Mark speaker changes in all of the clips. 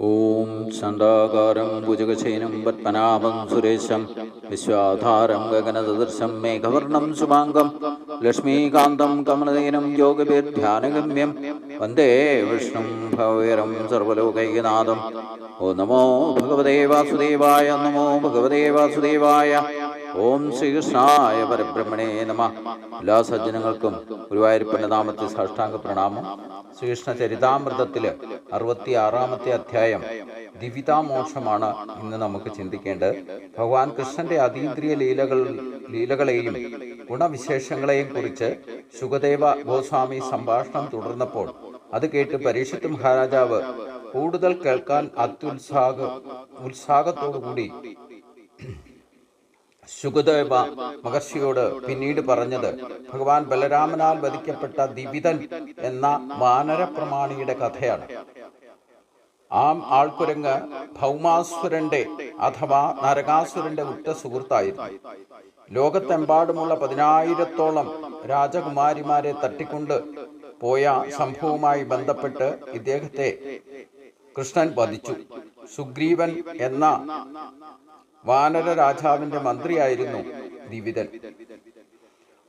Speaker 1: ഓം ചണ്ഡാകാരം ഭുജഗശയനം പത്മനാഭം സുരേശം വിശ്വാധാരം ഗഗനസദൃശം മേഘവർണം ശുഭാംഗം ലക്ഷ്മീകാന്തം കമലനയനം യോഗപീർധ്യാനഗമ്യം വന്ദേ വിഷ്ണു ഭവേരം സർവലോകൈകനാഥം ഓ നമോ ഭഗവതേ വാസുദേവായ നമോ ഭഗവതേ വാസുദേവായ ഓം ശ്രീകൃഷ്ണായ പരബ്രഹ്മണേ നമ. എല്ലാ സജ്ജനങ്ങൾക്കും ഗുരുവായൂരപ്പന്റെ നാമത്തിൽ സാഷ്ടാംഗ പ്രണാമം. ശ്രീകൃഷ്ണ ചരിതാമൃതത്തിൽ അറുപത്തി ആറാമത്തെ അധ്യായം ദിവിതാമോക്ഷമാണ് ഇന്ന് നമുക്ക് ചിന്തിക്കേണ്ടത്. ഭഗവാൻ കൃഷ്ണന്റെ അതീന്ദ്രിയ ലീലകൾ ലീലകളെയും ഗുണവിശേഷങ്ങളെയും കുറിച്ച് സുഖദേവ ഗോസ്വാമി സംഭാഷണം തുടർന്നപ്പോൾ അത് കേട്ട് പരീക്ഷത്ത് മഹാരാജാവ് കൂടുതൽ കേൾക്കാൻ അത്യുത്സാഹ ഉത്സാഹത്തോടുകൂടി സുഖദേവ മഹർഷിയോട് പിന്നീട് പറഞ്ഞത് ഭഗവാൻ ബലരാമനാൽ വധിക്കപ്പെട്ട ദിവിതൻ എന്ന വാനരപ്രമാണിയുടെ കഥയാണ്. ആ ആൾക്കുരങ്ങ് ഭൗമാസുരന്റെ അഥവാ നരകാസുരന്റെ ഉറ്റ സുഹൃത്തായിരുന്നു. ലോകത്തെമ്പാടുമുള്ള പതിനായിരത്തോളം രാജകുമാരിമാരെ തട്ടിക്കൊണ്ട് പോയ സംഭവവുമായി ബന്ധപ്പെട്ട് ഇദ്ദേഹത്തെ കൃഷ്ണൻ വധിച്ചു. സുഗ്രീവൻ എന്ന വാനര രാജാവിന്റെ മന്ത്രിയായിരുന്നു ദിവിതൻ.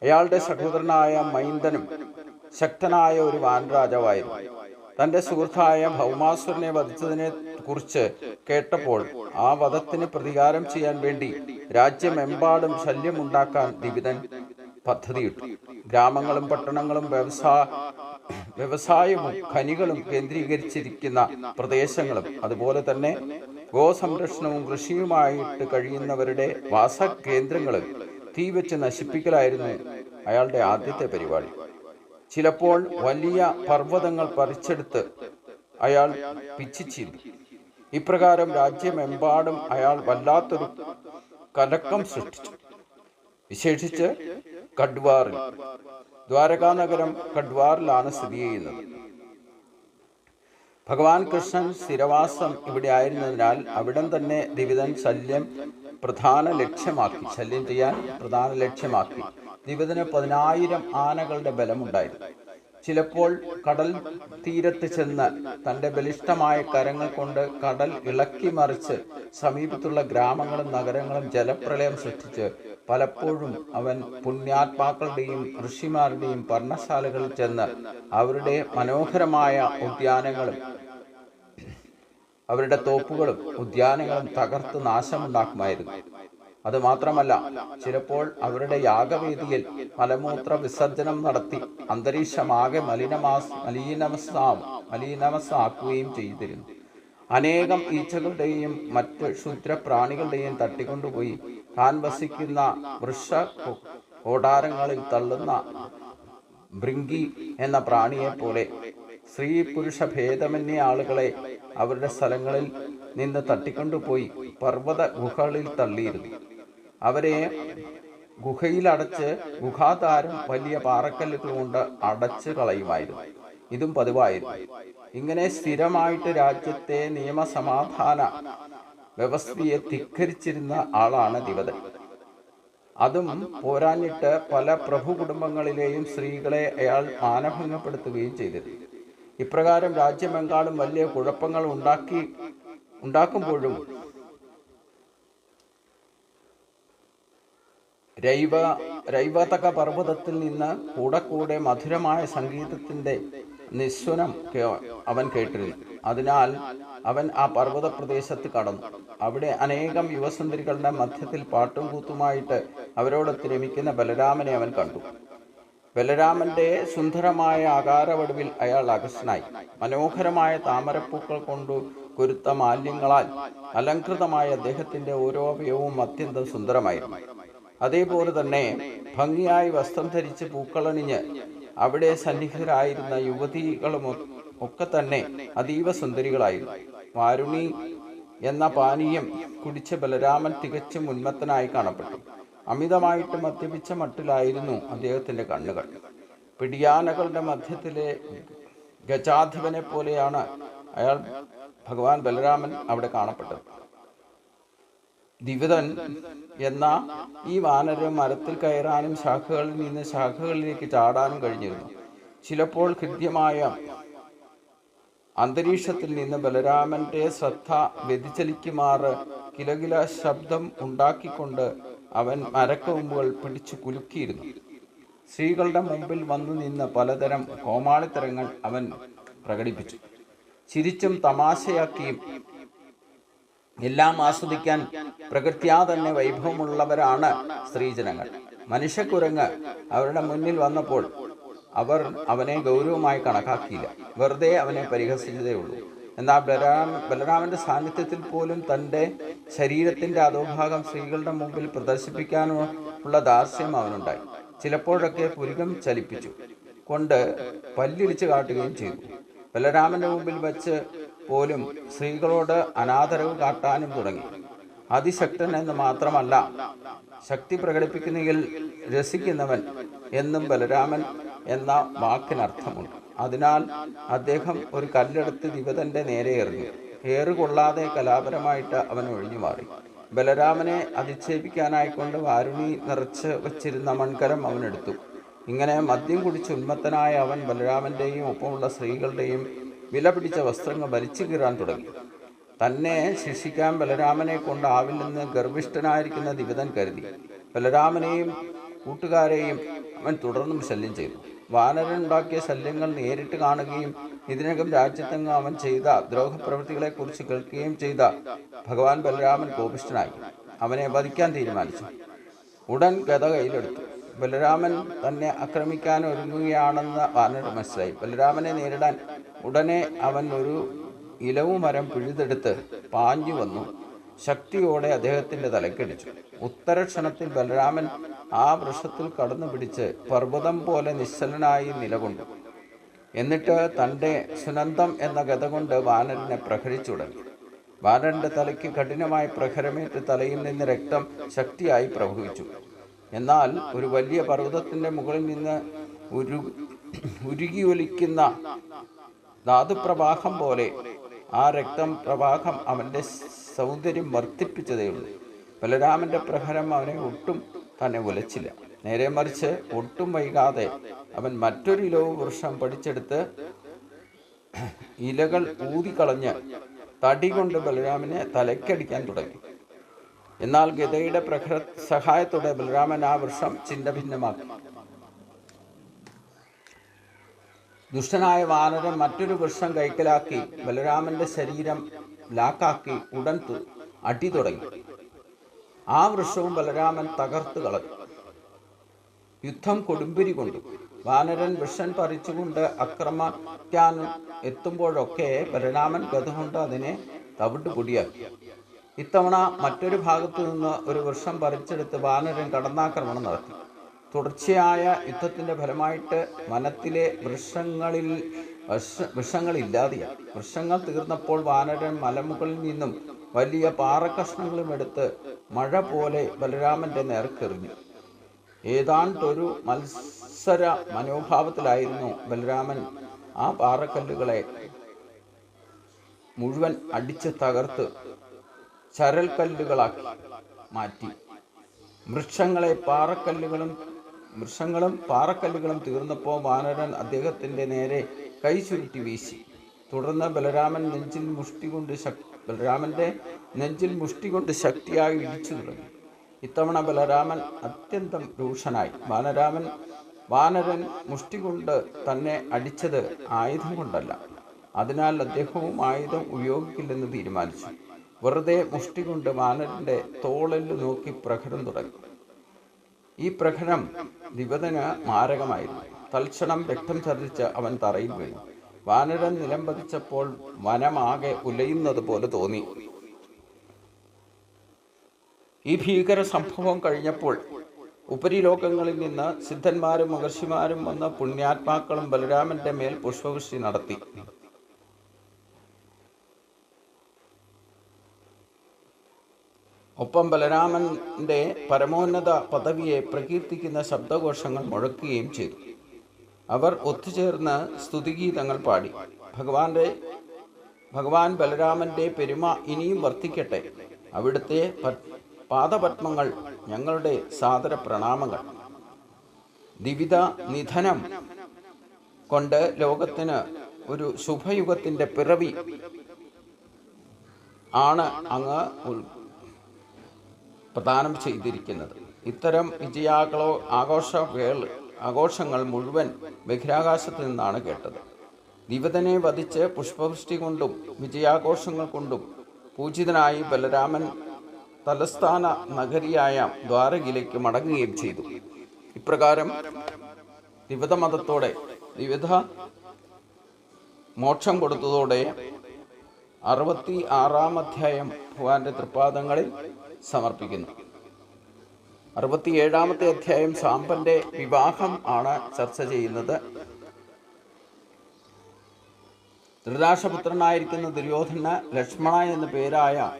Speaker 1: അയാളുടെ സഹോദരനായ മൈന്ദനും ശക്തനായ ഒരു വാനരാജാവായിരുന്നു തന്റെ സുഹൃത്തായ ഭൗമാസുരനെ വധിച്ചതിനെ കുറിച്ച് കേട്ടപ്പോൾ ആ വധത്തിന് പ്രതികാരം ചെയ്യാൻ വേണ്ടി രാജ്യമെമ്പാടും ശല്യമുണ്ടാക്കാൻ ദിവിതൻ പദ്ധതിയിട്ടു. ഗ്രാമങ്ങളും പട്ടണങ്ങളും വ്യവസായ വ്യവസായവും ഖനികളും കേന്ദ്രീകരിച്ചിരിക്കുന്ന പ്രദേശങ്ങളും അതുപോലെ തന്നെ ഗോസംരക്ഷണവും കൃഷിയുമായിട്ട് കഴിയുന്നവരുടെ വാസകേന്ദ്രങ്ങളും തീവെച്ച് നശിപ്പിക്കലായിരുന്നു അയാളുടെ ആദ്യത്തെ പരിപാടി. ചിലപ്പോൾ വലിയ പർവതങ്ങൾ പറിച്ചെടുത്ത് അയാൾ പിച്ചിച്ചീന്തി ഇപ്രകാരം രാജ്യമെമ്പാടും അയാൾ വല്ലാത്തൊരു കലക്കം സൃഷ്ടിച്ചു. വിശേഷിച്ച് കഡ്വാറിൽ. ദ്വാരകാ നഗരം കഡ്വാറിലാണ് സ്ഥിതി ചെയ്യുന്നത്. ഭഗവാൻ കൃഷ്ണൻ സ്ഥിരവാസം ഇവിടെ ആയിരുന്നതിനാൽ അവിടം തന്നെ ദിവിതൻ ശല്യം പ്രധാന ലക്ഷ്യമാക്കി ശല്യം ചെയ്യാൻ പ്രധാന ലക്ഷ്യമാക്കി. ദിവിതന് പതിനായിരം ആനകളുടെ ബലമുണ്ടായിരുന്നു. ചിലപ്പോൾ കടൽ തീരത്ത് ചെന്ന് തന്റെ ബലിഷ്ടമായ കരങ്ങൾ കൊണ്ട് കടൽ ഇളക്കി മറിച്ച് സമീപത്തുള്ള ഗ്രാമങ്ങളും നഗരങ്ങളും ജലപ്രളയം സൃഷ്ടിച്ച് പലപ്പോഴും അവൻ പുണ്യാത്മാക്കളുടെയും ഋഷിമാരുടെയും പർണശാലകളിൽ ചെന്ന് അവരുടെ മനോഹരമായ ഉദ്യാനങ്ങളും അവരുടെ തോപ്പുകളും ഉദ്യാനങ്ങളും തകർത്ത് നാശമുണ്ടാക്കുമായിരുന്നു. അത് മാത്രമല്ല ചിലപ്പോൾ അവരുടെ യാഗവേദിയിൽ മലമൂത്ര വിസർജനം നടത്തി അന്തരീക്ഷമാകെ മലിനമാസ് മലീനമസാ മലീനമസാക്കുകയും ചെയ്തിരുന്നു. അനേകം ഈച്ചകളുടെയും മറ്റ് ക്ഷുദ്രപ്രാണികളുടെയും തട്ടിക്കൊണ്ടുപോയി താൻ വസിക്കുന്ന വൃക്ഷ ഓടാരങ്ങളിൽ തള്ളുന്ന ബ്രിങ്കി എന്ന പ്രാണിയെ പോലെ സ്ത്രീ പുരുഷ ഭേദമന്യ ആളുകളെ അവരുടെ സ്ഥലങ്ങളിൽ നിന്ന് തട്ടിക്കൊണ്ടുപോയി പർവത ഗുഹകളിൽ തള്ളിയിരുന്നു. അവരെ ഗുഹയിലടച്ച് ഗുഹാതാരം വലിയ പാറക്കല്ലുകൾ കൊണ്ട് അടച്ചു കളയുമായിരുന്നു ഇതും പതിവായിരുന്നു. ഇങ്ങനെ സ്ഥിരമായിട്ട് രാജ്യത്തെ നിയമസമാധാന വ്യവസ്ഥയെ ധിക്കരിച്ചിരുന്ന ആളാണ് ദിവതൻ അതും പോരാഞ്ഞിട്ട് പല പ്രഭു കുടുംബങ്ങളിലെയും സ്ത്രീകളെ അയാൾ മാനഭംഗപ്പെടുത്തുകയും ചെയ്തിരുന്നു ഇപ്രകാരം രാജ്യമെങ്കാളും വലിയ കുഴപ്പങ്ങൾ ഉണ്ടാക്കി ഉണ്ടാക്കുമ്പോഴും രൈവ രൈവതക പർവതത്തിൽ നിന്ന് കൂടെ കൂടെ മധുരമായ സംഗീതത്തിന്റെ നിസ്വനം അവൻ കേട്ടിരുന്നു. അതിനാൽ അവൻ ആ പർവത പ്രദേശത്ത് കടന്നു. അവിടെ അനേകം യുവസുന്ദരികളുടെ മധ്യത്തിൽ പാട്ടും കൂത്തുമായിട്ട് അവരോട് രമിക്കുന്ന ബലരാമനെ അവൻ കണ്ടു. ബലരാമന്റെ സുന്ദരമായ ആകാരവടുവിൽ അയാൾ അകസ്നായി. മനോഹരമായ താമരപ്പൂക്കൾ കൊണ്ടു കുരുത്ത മാലിന്യങ്ങളാൽ അലങ്കൃതമായ അദ്ദേഹത്തിന്റെ ഓരോ അവയവും അത്യന്തം സുന്ദരമായിരുന്നു. അതേപോലെ തന്നെ ഭംഗിയായി വസ്ത്രം ധരിച്ച് പൂക്കളണിഞ്ഞ് അവിടെ സന്നിഹിതരായിരുന്ന യുവതികളും ഒക്കെ തന്നെ അതീവ സുന്ദരികളായിരുന്നു. വാരുണി എന്ന പാനീയം കുടിച്ച ബലരാമൻ തികച്ചും ഉന്മത്തനായി കാണപ്പെട്ടു. അമിതമായിട്ട് മദ്യപിച്ച മട്ടിലായിരുന്നു അദ്ദേഹത്തിന്റെ കണ്ണുകൾ. പിടിയാനകളുടെ മധ്യത്തിലെ ഗജാധിപനെ പോലെയാണ് അയാൾ ഭഗവാൻ ബലരാമൻ അവിടെ കാണപ്പെട്ടത്. ദിവിതൻ എന്ന ഈ വാനര മരത്തിൽ കയറാനും ശാഖകളിൽ നിന്ന് ശാഖകളിലേക്ക് ചാടാനും കഴിഞ്ഞിരുന്നു. ചിലപ്പോൾ ഹൃദ്യമായ അന്തരീക്ഷത്തിൽ നിന്ന് ബലരാമന്റെ ശ്രദ്ധ വ്യതിചലിക്കുമാറ് കിലകില ശബ്ദം ഉണ്ടാക്കിക്കൊണ്ട് അവൻ മരക്കൊമ്പുകൾ പിടിച്ചു കുലുക്കിയിരുന്നു. സ്ത്രീകളുടെ മുമ്പിൽ വന്നു നിന്ന് പലതരം കോമാളിത്തരങ്ങൾ അവൻ പ്രകടിപ്പിച്ചു. ചിരിച്ചും തമാശയാക്കിയും എല്ലാം ആസ്വദിക്കാൻ പ്രകൃത്യാ തന്നെ വൈഭവമുള്ളവരാണ് സ്ത്രീജനങ്ങൾ. മനുഷ്യക്കുരങ്ങ് അവരുടെ മുന്നിൽ വന്നപ്പോൾ അവർ അവനെ ഗൗരവമായി കണക്കാക്കിയില്ല. വെറുതെ അവനെ പരിഹസിച്ചതേ ഉള്ളൂ. എന്നാൽ ബലരാം ബലരാമന്റെ സാന്നിധ്യത്തിൽ പോലും തന്റെ ശരീരത്തിന്റെ അധോഭാഗം സ്ത്രീകളുടെ മുമ്പിൽ പ്രദർശിപ്പിക്കാനുള്ള ദാർശ്യം അവനുണ്ടായി. ചിലപ്പോഴൊക്കെ പുരുകം ചലിപ്പിച്ചു കൊണ്ട് പല്ലിടിച്ചു കാട്ടുകയും ചെയ്തു. ബലരാമന്റെ മുമ്പിൽ വെച്ച് പോലും സ്ത്രീകളോട് അനാദരവ് കാട്ടാനും തുടങ്ങി. അതിശക്തൻ എന്ന് മാത്രമല്ല ശക്തി പ്രകടിപ്പിക്കുന്നതിൽ രസിക്കുന്നവൻ എന്നും ബലരാമൻ എന്ന വാക്കിനർത്ഥമുണ്ട്. അതിനാൽ അദ്ദേഹം ഒരു കല്ലെടുത്ത് ദിവതന്റെ നേരെ എറിഞ്ഞു. ഏറുകൊള്ളാതെ കലാപരമായിട്ട് അവൻ ഒഴിഞ്ഞു മാറി ബലരാമനെ അധിക്ഷേപിക്കാനായിക്കൊണ്ട് വാരുണി നിറച്ച് വച്ചിരുന്ന മൺകരം അവനെടുത്തു ഇങ്ങനെ മദ്യം കുടിച്ച് ഉന്മത്തനായ അവൻ ബലരാമന്റെയും ഒപ്പമുള്ള സ്ത്രീകളുടെയും വില പിടിച്ച വസ്ത്രങ്ങൾ വലിച്ചു കീറാൻ തുടങ്ങി. തന്നെ ശിക്ഷിക്കാൻ ബലരാമനെ കൊണ്ടാവില്ലെന്ന് ഗർഭിഷ്ഠനായിരിക്കുന്ന ദിവതൻ കരുതി. ബലരാമനെയും കൂട്ടുകാരെയും അവൻ തുടർന്നും ശല്യം ചെയ്തു. വാനരൻ ഉണ്ടാക്കിയ ശല്യങ്ങൾ നേരിട്ട് കാണുകയും ഇതിനകം രാജ്യത്തെങ്ങും അവൻ ചെയ്ത ദ്രോഹപ്രവൃത്തികളെക്കുറിച്ച് കേൾക്കുകയും ചെയ്ത ഭഗവാൻ ബലരാമൻ കോപിഷ്ഠനായി. അവനെ വധിക്കാൻ തീരുമാനിച്ചു. ഉടൻ ഗത കയ്യിലെടുത്തു. ബലരാമൻ തന്നെ ആക്രമിക്കാൻ ഒരുങ്ങുകയാണെന്ന് വാനർ മനസ്സിലായി. ബലരാമനെ നേരിടാൻ ഉടനെ അവൻ ഒരു ഇലവുമരം പിഴുതെടുത്ത് പാഞ്ഞു വന്നു. ശക്തിയോടെ അദ്ദേഹത്തിന്റെ തലക്കടിച്ചു. ഉത്തരക്ഷണത്തിൽ ബലരാമൻ ആ വൃക്ഷത്തിൽ കടന്നു പിടിച്ച് പർവതം പോലെ നിശ്ചലനായി നിലകൊണ്ടു. എന്നിട്ട് തന്റെ സുനന്ദം എന്ന ഗത കൊണ്ട് വാനരനെ പ്രഹരിച്ചു തുടങ്ങി വാനരന്റെ തലയ്ക്ക് കഠിനമായി പ്രഹരമേറ്റ് തലയിൽ നിന്ന് രക്തം ശക്തിയായി പ്രവഹിച്ചു. എന്നാൽ ഒരു വലിയ പർവതത്തിന്റെ മുകളിൽ നിന്ന് ഉരു ഉരുകി ഒലിക്കുന്ന ധാതുപ്രവാഹം പോലെ ആ രക്തം പ്രവാഹം അവന്റെ സൗന്ദര്യം വർദ്ധിപ്പിച്ചതേയുള്ളൂ ബലരാമന്റെ പ്രഹരം അവനെ ഒട്ടും തന്നെ ഉലച്ചില്ല നേരെ മറിച്ച് ഒട്ടും വൈകാതെ അവൻ മറ്റൊരു ഇലവ് വൃക്ഷം പഠിച്ചെടുത്ത് ഇലകൾ ഊതിക്കളഞ്ഞ് തടി കൊണ്ട് ബലരാമനെ തലയ്ക്കടിക്കാൻ തുടങ്ങി. എന്നാൽ ഗതയുടെ പ്രഹര സഹായത്തോടെ ബലരാമൻ ആ വൃക്ഷം ചിന്തഭിന്നമാക്കി ദുഷ്ടനായ വാനരൻ മറ്റൊരു വൃക്ഷം കൈക്കലാക്കി ബലരാമന്റെ ശരീരം ലാക്കാക്കി ഉടൻ അടി തുടങ്ങി. ആ വൃക്ഷവും ബലരാമൻ തകർത്ത് കളഞ്ഞു. യുദ്ധം കൊടുമ്പിരി കൊണ്ടു. വാനരൻ വൃക്ഷൻ പറിച്ചുകൊണ്ട് ആക്രമിക്കാൻ എത്തുമ്പോഴൊക്കെ ബലരാമൻ ഗത കൊണ്ട് അതിനെ തവിട്ട് പൊടിയാക്കി. ഇത്തവണ മറ്റൊരു ഭാഗത്തു നിന്ന് ഒരു വൃക്ഷം പറിച്ചെടുത്ത് വാനരൻ കടന്നാക്രമണം നടത്തി. തുടർച്ചയായ യുദ്ധത്തിന്റെ ഫലമായിട്ട് വനത്തിലെ വൃക്ഷങ്ങളിൽ വൃക്ഷ- വൃക്ഷങ്ങളില്ലാതെയാണ് വൃക്ഷങ്ങൾ തീർന്നപ്പോൾ വാനരൻ മലമുകളിൽ നിന്നും വലിയ പാറക്കഷ്ണങ്ങളും എടുത്ത് മഴ പോലെ ബലരാമന്റെ നേർക്കെറിഞ്ഞു. ഏതാണ്ടൊരു മത്സര മനോഭാവത്തിലായിരുന്നു ബലരാമൻ ആ പാറക്കല്ലുകളെ മുഴുവൻ അടിച്ച് തകർത്ത് ചരൽക്കല്ലുകളാക്കി മാറ്റി. വൃക്ഷങ്ങളെ പാറക്കല്ലുകളും വൃക്ഷങ്ങളും പാറക്കല്ലുകളും തീർന്നപ്പോൾ വാനരൻ അദ്ദേഹത്തിന്റെ നേരെ കൈ ചുരുട്ടി വീശി. തുടർന്ന് ബലരാമൻ നെഞ്ചിൽ മുഷ്ടി കൊണ്ട് ശക്തി ബലരാമന്റെ നെഞ്ചിൽ മുഷ്ടി കൊണ്ട് ശക്തിയായി ഇടിച്ചു തുടങ്ങി. ഇത്തവണ ബലരാമൻ അത്യന്തം രൂക്ഷനായി. വാനരാമൻ വാനരൻ മുഷ്ടി കൊണ്ട് തന്നെ അടിച്ചത് ആയുധം കൊണ്ടല്ല. അതിനാൽ അദ്ദേഹവും ആയുധം ഉപയോഗിക്കില്ലെന്ന് തീരുമാനിച്ചു. വെറുതെ മുഷ്ടി കൊണ്ട് വാനരന്റെ തോളൽ നോക്കി പ്രഹരം തുടങ്ങി. ഈ പ്രഹരം ദിവതന് മാരകമായിരുന്നു. തൽക്ഷണം രക്തം ചതിച്ച് അവൻ തറയിൽ വീണു. വാനരൻ നിലം പതിച്ചപ്പോൾ വനമാകെ ഉലയുന്നത് പോലെ തോന്നി. ഈ ഭീകര സംഭവം കഴിഞ്ഞപ്പോൾ ഉപരിലോകങ്ങളിൽ നിന്ന് സിദ്ധന്മാരും മഹർഷിമാരും വന്ന പുണ്യാത്മാക്കളും ബലരാമന്റെ മേൽ പുഷ്പവൃഷ്ടി നടത്തി. ഒപ്പം ബലരാമന്റെ പരമോന്നത പദവിയെ പ്രകീർത്തിക്കുന്ന ശബ്ദഘോഷങ്ങൾ മുഴക്കുകയും ചെയ്തു. അവർ ഒത്തുചേർന്ന് സ്തുതിഗീതങ്ങൾ പാടി. ഭഗവാന്റെ ഭഗവാൻ ബലരാമന്റെ പെരുമ ഇനിയും വർദ്ധിക്കട്ടെ. അവിടുത്തെ പാദപത്മങ്ങൾ ഞങ്ങളുടെ സാദര പ്രണാമങ്ങൾ ദിവിത നിധനം കൊണ്ട് ലോകത്തിന് ഒരു ശുഭയുഗത്തിന്റെ പിറവി ആണ് അങ്ങ് പ്രദാനം ചെയ്തിരിക്കുന്നത്. ഇത്തരം വിജയാകളോ ആഘോഷ ആഘോഷങ്ങൾ മുഴുവൻ ബഹിരാകാശത്ത് നിന്നാണ് കേട്ടത്. ദിവതനെ വധിച്ച് പുഷ്പവൃഷ്ടി കൊണ്ടും വിജയാഘോഷങ്ങൾ കൊണ്ടും പൂജിതനായി ബലരാമൻ തലസ്ഥാന നഗരിയായ ദ്വാരകയിലേക്ക് മടങ്ങുകയും ചെയ്തു. ഇപ്രകാരം വിവിധ മതത്തോടെ വിവിധ മോക്ഷം കൊടുത്തതോടെ അറുപത്തി ആറാം അധ്യായം ഭഗവാന്റെ തൃപ്പാദങ്ങളിൽ സമർപ്പിക്കുന്നു. അറുപത്തിയേഴാമത്തെ അധ്യായം സാമ്പന്റെ വിവാഹം ആണ് ചർച്ച ചെയ്യുന്നത്. ധൃതരാഷ്ട്രപുത്രനായിരിക്കുന്ന ദുര്യോധന ലക്ഷ്മണ എന്ന പേരായ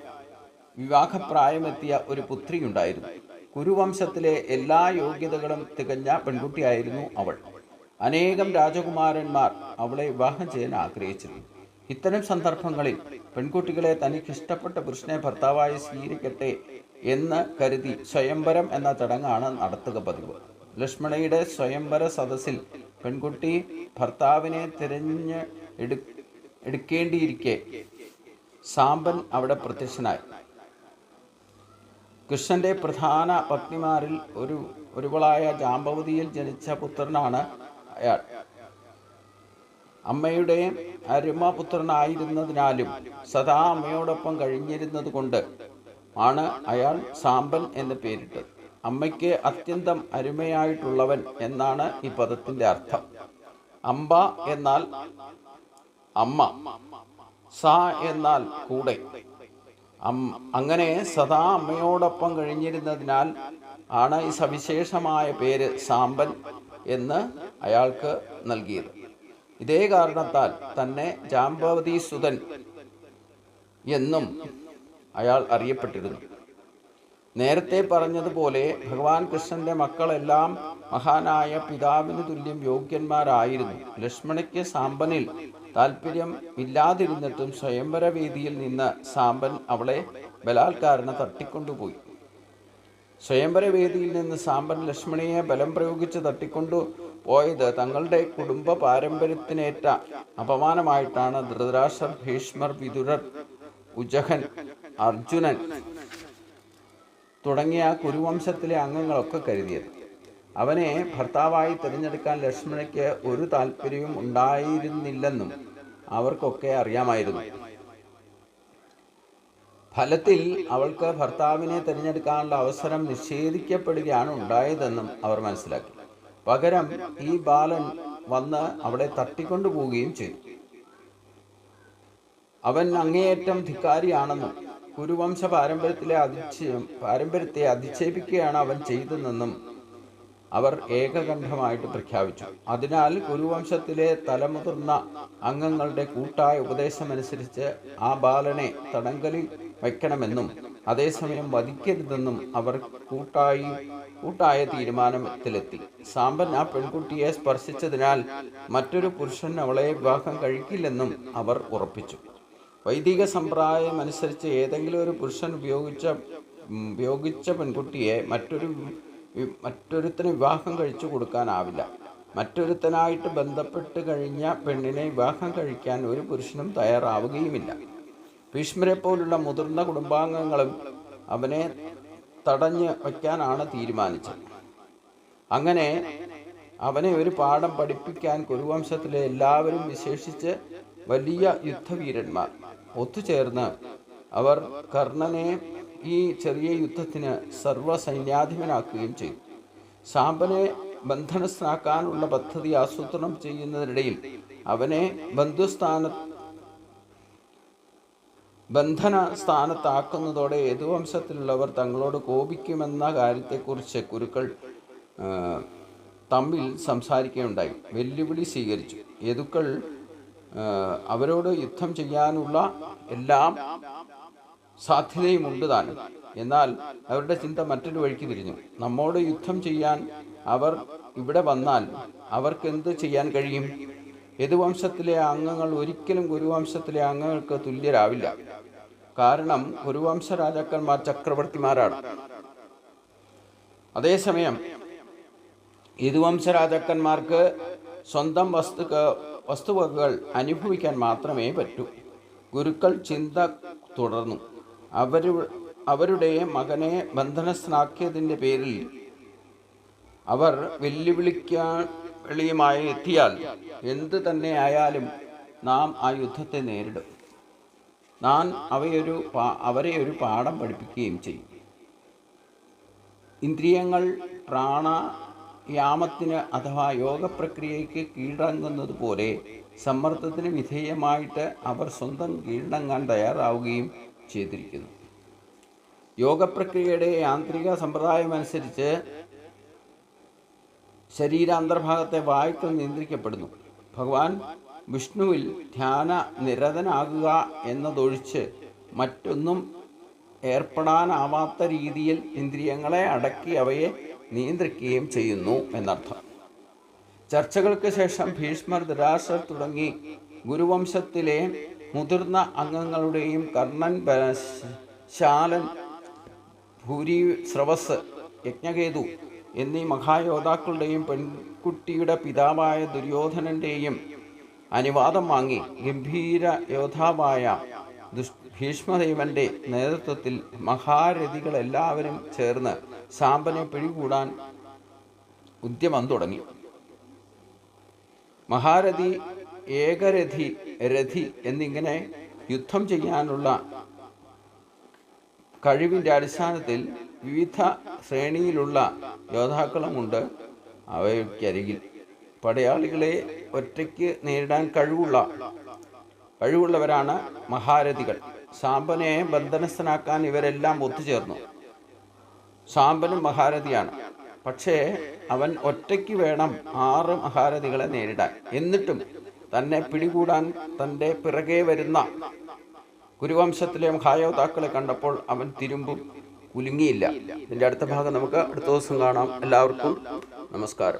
Speaker 1: വിവാഹപ്രായമെത്തിയ ഒരു പുത്രിയുണ്ടായിരുന്നു. കുരുവംശത്തിലെ എല്ലാ യോഗ്യതകളും തികഞ്ഞ പെൺകുട്ടിയായിരുന്നു അവൾ. അനേകം രാജകുമാരന്മാർ അവളെ വിവാഹം ചെയ്യാൻ ആഗ്രഹിച്ചിരുന്നു. ഇത്തരം സന്ദർഭങ്ങളിൽ പെൺകുട്ടികളെ തനിക്ക് ഇഷ്ടപ്പെട്ട പുരുഷനെ ഭർത്താവായി സ്വീകരിക്കട്ടെ എന്ന് കരുതി സ്വയംവരം എന്ന ചടങ്ങാണ് നടത്തുക പതിവ്. ലക്ഷ്മണയുടെ സ്വയംവര സദസ്സിൽ പെൺകുട്ടി ഭർത്താവിനെ തിരഞ്ഞ് എടു എടുക്കേണ്ടിയിരിക്കെ. സാമ്പൻ അവിടെ പ്രത്യക്ഷനായി. കൃഷ്ണന്റെ പ്രധാന പത്നിമാരിൽ ഒരു ഒരുവളായ ജാമ്പവതിയിൽ ജനിച്ച പുത്രനാണ് അയാൾ. അമ്മയുടെ അരുമപുത്രനായിരുന്നതിനാലും സദാ അമ്മയോടൊപ്പം കഴിഞ്ഞിരുന്നത് കൊണ്ട് ആണ് അയാൾ സാമ്പൻ എന്ന് പേരിട്ടത് അമ്മയ്ക്ക് അത്യന്തം അരുമയായിട്ടുള്ളവൻ എന്നാണ് ഈ പദത്തിന്റെ അർത്ഥം. അമ്പ എന്നാൽ അമ്മ സ എന്നാൽ കൂടെ. അങ്ങനെ സദാ അമ്മയോടൊപ്പം കഴിഞ്ഞിരുന്നതിനാൽ ആണ് ഈ സവിശേഷമായ പേര് സാമ്പൻ എന്ന് അയാൾക്ക് നൽകിയത്. ഇതേ കാരണത്താൽ തന്നെ ജാമ്പവതി സുതൻ എന്നും അയാൾ അറിയപ്പെട്ടിരുന്നു. നേരത്തെ പറഞ്ഞതുപോലെ ഭഗവാൻ കൃഷ്ണന്റെ മക്കളെല്ലാം മഹാനായ പിതാവിന് തുല്യം യോഗ്യന്മാരായിരുന്നു. ലക്ഷ്മണയ്ക്ക് സാമ്പനിൽ താല്പര്യം ഇല്ലാതിരുന്നിട്ടും സ്വയംവര വേദിയിൽ നിന്ന് സാമ്പൻ അവളെ ബലാത്കാരണ തട്ടിക്കൊണ്ടുപോയി. സ്വയംവര വേദിയിൽ നിന്ന് സാമ്പൻ ലക്ഷ്മണിയെ ബലം പ്രയോഗിച്ച് തട്ടിക്കൊണ്ടു പോയത് തങ്ങളുടെ കുടുംബ പാരമ്പര്യത്തിനേറ്റ അപമാനമായിട്ടാണ് ധൃതരാഷ്ട്രർ ഭീഷ്മർ വിതുരർ ഉജഹൻ അർജുനൻ തുടങ്ങിയ കുരുവംശത്തിലെ അംഗങ്ങളൊക്കെ കരുതിയത്. അവനെ ഭർത്താവായി തിരഞ്ഞെടുക്കാൻ ലക്ഷ്മണയ്ക്ക് ഒരു താല്പര്യവും ഉണ്ടായിരുന്നില്ലെന്നും അവർക്കൊക്കെ അറിയാമായിരുന്നു. ഫലത്തിൽ അവൾക്ക് ഭർത്താവിനെ തിരഞ്ഞെടുക്കാനുള്ള അവസരം നിഷേധിക്കപ്പെടുകയാണ് ഉണ്ടായതെന്നും അവർ മനസ്സിലാക്കി. പകരം ഈ ബാലൻ വന്ന് അവളെ തട്ടിക്കൊണ്ടുപോവുകയും ചെയ്തു. അവൻ അങ്ങേയറ്റം ധിക്കാരിയാണെന്നും കുരുവംശ പാരമ്പര്യത്തിലെ അതിശയം പാരമ്പര്യത്തെ അധിക്ഷേപിക്കുകയാണ് അവൻ ചെയ്തതെന്നും അവർ ഏകകണ്ഠമായിട്ട് പ്രഖ്യാപിച്ചു. അതിനാൽ കുരുവംശത്തിലെ തലമുതിർന്ന അംഗങ്ങളുടെ കൂട്ടായ ഉപദേശമനുസരിച്ച് ആ ബാലനെ തടങ്കലിൽ വയ്ക്കണമെന്നും അതേസമയം വധിക്കരുതെന്നും അവർ കൂട്ടായി കൂട്ടായ തീരുമാനത്തിലെത്തി. സാമ്പൻ ആ പെൺകുട്ടിയെ സ്പർശിച്ചതിനാൽ മറ്റൊരു പുരുഷൻ അവളെ വിവാഹം കഴിക്കില്ലെന്നും അവർ ഉറപ്പിച്ചു. വൈദിക സമ്പ്രദായം അനുസരിച്ച് ഏതെങ്കിലും ഒരു പുരുഷൻ ഉപയോഗിച്ച ഉപയോഗിച്ച പെൺകുട്ടിയെ മറ്റൊരു മറ്റൊരുത്തിന് വിവാഹം കഴിച്ചു കൊടുക്കാനാവില്ല. മറ്റൊരുത്തനായിട്ട് ബന്ധപ്പെട്ട് കഴിഞ്ഞ പെണ്ണിനെ വിവാഹം കഴിക്കാൻ ഒരു പുരുഷനും തയ്യാറാവുകയുമില്ല. ഭീഷ്മരെ പോലുള്ള മുതിർന്ന കുടുംബാംഗങ്ങളും അവനെ തടഞ്ഞ് വയ്ക്കാനാണ് തീരുമാനിച്ചത്. അങ്ങനെ അവനെ ഒരു പാഠം പഠിപ്പിക്കാൻ കുരുവംശത്തിലെ എല്ലാവരും വിശേഷിച്ച് വലിയ യുദ്ധവീരന്മാർ. ഒത്തുചേർന്ന് അവർ കർണനെ ഈ ചെറിയ യുദ്ധത്തിന് സർവസൈന്യാധിപനാക്കുകയും ചെയ്തു. സാമ്പനെ ബന്ധനസ്ഥനാക്കാനുള്ള പദ്ധതി ആസൂത്രണം ചെയ്യുന്നതിനിടയിൽ അവനെ ബന്ധുസ്ഥാന ബന്ധന സ്ഥാനത്താക്കുന്നതോടെ യദുവംശത്തിലുള്ളവർ തങ്ങളോട് കോപിക്കുമെന്ന കാര്യത്തെക്കുറിച്ച് കുരുക്കൾ തമ്മിൽ സംസാരിക്കുകയുണ്ടായി. വെല്ലുവിളി സ്വീകരിച്ചു. യദുക്കൾ അവരോട് യുദ്ധം ചെയ്യാനുള്ള എല്ലാം സാധ്യതയുമുണ്ട് താനും. എന്നാൽ അവരുടെ ചിന്ത മറ്റൊരു വഴിക്ക് തിരിഞ്ഞു. നമ്മോട് യുദ്ധം ചെയ്യാൻ അവർ ഇവിടെ വന്നാൽ അവർക്ക് എന്ത് ചെയ്യാൻ കഴിയും? യദുവംശത്തിലെ അംഗങ്ങൾ ഒരിക്കലും ഗുരുവംശത്തിലെ അംഗങ്ങൾക്ക് തുല്യരാവില്ല. കാരണം ഗുരുവംശ രാജാക്കന്മാർ ചക്രവർത്തിമാരാണ്. അതേസമയം യദുവംശ രാജാക്കന്മാർക്ക് സ്വന്തം വസ്തുക്ക വസ്തുവകകൾ അനുഭവിക്കാൻ മാത്രമേ പറ്റൂ. ഗുരുക്കൾ ചിന്ത തുടർന്നു. അവരു അവരുടെ മകനെ ബന്ധനസ്ഥനാക്കിയതിന്റെ പേരിൽ അവർ വെല്ലുവിളിക്കാളിയുമായി എത്തിയാൽ എന്ത് തന്നെ ആയാലും നാം ആ യുദ്ധത്തെ നേരിടും. നാം അവയൊരു അവരെ ഒരു പാഠം പഠിപ്പിക്കുകയും ചെയ്യും. ഇന്ദ്രിയങ്ങൾ പ്രാണായാമത്തിന് അഥവാ യോഗപ്രക്രിയയ്ക്ക് കീഴടങ്ങുന്നത് പോലെ സമ്മർദ്ദത്തിന് വിധേയമായിട്ട് അവർ സ്വന്തം കീഴടങ്ങാൻ തയ്യാറാവുകയും ചെയ്തിരിക്കുന്നു. യോഗപ്രക്രിയയുടെ യാന്ത്രിക സമ്പ്രദായമനുസരിച്ച് ശരീരാന്തർഭാഗത്തെ വായുക്കൾ നിയന്ത്രിക്കപ്പെടുന്നു. ഭഗവാൻ വിഷ്ണുവിൽ ധ്യാന നിരതനാകുക എന്നതൊഴിച്ച് മറ്റൊന്നും ഏർപ്പെടാനാവാത്ത രീതിയിൽ ഇന്ദ്രിയങ്ങളെ അടക്കി അവയെ നിയന്ത്രിക്കുകയും ചെയ്യുന്നു എന്നർത്ഥം. ചർച്ചകൾക്ക് ശേഷം ഭീഷ്മർ ധരാശർ തുടങ്ങി ഗുരുവംശത്തിലെ മുതിർന്ന അംഗങ്ങളുടെയും കർണൻ ശാലൻ ഭൂരി സ്രവസ് യജ്ഞകേതു എന്നീ മഹായോദ്ധാക്കളുടെയും പെൺകുട്ടിയുടെ പിതാവായ ദുര്യോധനന്റെയും അനുവാദം വാങ്ങി ഗംഭീര യോദ്ധാവായ ദുഷ് ഭീഷ്മദേവന്റെ നേതൃത്വത്തിൽ മഹാരഥികളെല്ലാവരും ചേർന്ന് സാമ്പനെ പിടികൂടാൻ ഉദ്യമം തുടങ്ങി. മഹാരഥി ഏകരഥി രഥി എന്നിങ്ങനെ യുദ്ധം ചെയ്യാനുള്ള കഴിവിന്റെ അടിസ്ഥാനത്തിൽ വിവിധ ശ്രേണിയിലുള്ള യോദ്ധാക്കളുമുണ്ട് അവയ്ക്കരികിൽ പടയാളികളെ ഒറ്റയ്ക്ക് നേരിടാൻ കഴിവുള്ള കഴിവുള്ളവരാണ് മഹാരഥികൾ. സാമ്പനെ ബന്ധനസ്ഥനാക്കാൻ ഇവരെല്ലാം ഒത്തുചേർന്നു. സാമ്പനും മഹാരഥിയാണ്. പക്ഷേ അവൻ ഒറ്റയ്ക്ക് വേണം ആറ് മഹാരഥികളെ നേരിടാൻ. എന്നിട്ടും തന്നെ പിടികൂടാൻ തന്റെ പിറകെ വരുന്ന കുരുവംശത്തിലെ മഹായോദ്ധാക്കളെ കണ്ടപ്പോൾ അവൻ തിരുമ്പും കുലുങ്ങിയില്ല. ഇതിന്റെ അടുത്ത ഭാഗം നമുക്ക് അടുത്ത ദിവസം കാണാം. എല്ലാവർക്കും നമസ്കാരം.